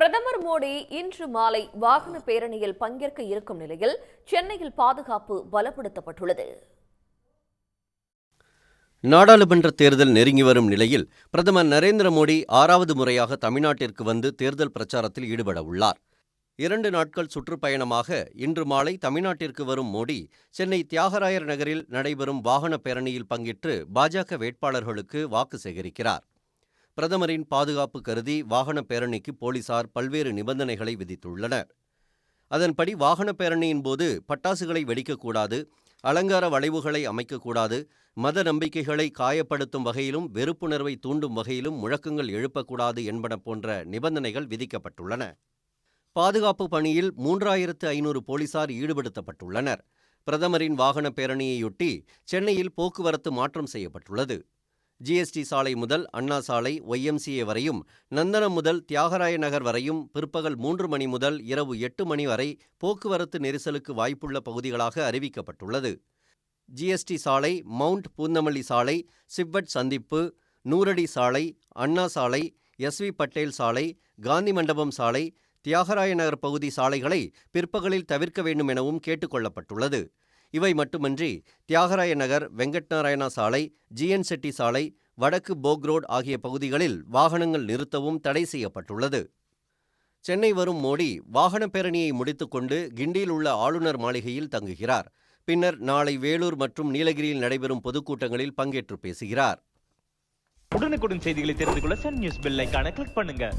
பிரதமர் மோடி இன்று மாலை வாகன பேரணியில் பங்கேற்க இருக்கும் நிலையில் சென்னையில் பாதுகாப்பு பலப்படுத்தப்பட்டுள்ளது. நாடாளுமன்ற தேர்தல் நெருங்கி வரும் நிலையில் பிரதமர் நரேந்திர மோடி ஆறாவது முறையாக தமிழ்நாட்டிற்கு வந்து தேர்தல் பிரச்சாரத்தில் ஈடுபட உள்ளார். இரண்டு நாட்கள் சுற்றுப்பயணமாக இன்று மாலை தமிழ்நாட்டிற்கு வரும் மோடி சென்னை தியாகராயர் நகரில் நடைபெறும் வாகன பேரணியில் பங்கேற்று பாஜக வேட்பாளர்களுக்கு வாக்கு சேகரிக்கிறார். பிரதமரின் பாதுகாப்பு கருதி வாகன பேரணிக்கு போலீசார் பல்வேறு நிபந்தனைகளை விதித்துள்ளனர். அதன்படி வாகன பேரணியின் போது பட்டாசுகளை வெடிக்கக்கூடாது அலங்கார வளைவுகளை அமைக்கக்கூடாது மத நம்பிக்கைகளை காயப்படுத்தும் வகையிலும் வெறுப்புணர்வை தூண்டும் வகையிலும் முழக்கங்கள் எழுப்பக்கூடாது என்பன போன்ற நிபந்தனைகள் விதிக்கப்பட்டுள்ளன. பாதுகாப்பு பணியில் மூன்றாயிரத்து ஐநூறு போலீசார் ஈடுபடுத்தப்பட்டுள்ளனர். பிரதமரின் வாகன பேரணியையொட்டி சென்னையில் போக்குவரத்து மாற்றம் செய்யப்பட்டுள்ளது. ஜிஎஸ்டி சாலை முதல் அண்ணா சாலை ஒய்எம்சிஏ வரையும் நந்தனம் முதல் தியாகராய நகர் வரையும் பிற்பகல் மூன்று மணி முதல் இரவு எட்டு மணி வரை போக்குவரத்து நெரிசலுக்கு வாய்ப்புள்ள பகுதிகளாக அறிவிக்கப்பட்டுள்ளது. ஜிஎஸ்டி சாலை மவுண்ட் பூந்தமல்லி சாலை சிப்பட் சந்திப்பு நூறடி சாலை அண்ணா சாலை எஸ்வி பட்டேல் சாலை காந்தி மண்டபம் சாலை தியாகராய நகர் பகுதி சாலைகளை பிற்பகலில் தவிர்க்க வேண்டும் எனவும் கேட்டுக்கொள்ளப்பட்டுள்ளது இவை மட்டுமன்றி தியாகராய நகர் வெங்கட் நாராயணா சாலை ஜிஎன் செட்டி சாலை வடக்கு போக் ரோட் ஆகிய பகுதிகளில் வாகனங்கள் நிறுத்தவும் தடை செய்யப்பட்டுள்ளது. சென்னை வரும் மோடி வாகன பேரணியை முடித்துக்கொண்டு கிண்டியில் உள்ள ஆளுநர் மாளிகையில் தங்குகிறார். பின்னர் நாளை வேலூர் மற்றும் நீலகிரியில் நடைபெறும் பொதுக்கூட்டங்களில் பங்கேற்று பேசுகிறார். உடனுக்குடன் செய்திகளை தெரிந்து கொள்ள சன் நியூஸ் பெல் கிளிக் பண்ணுங்க.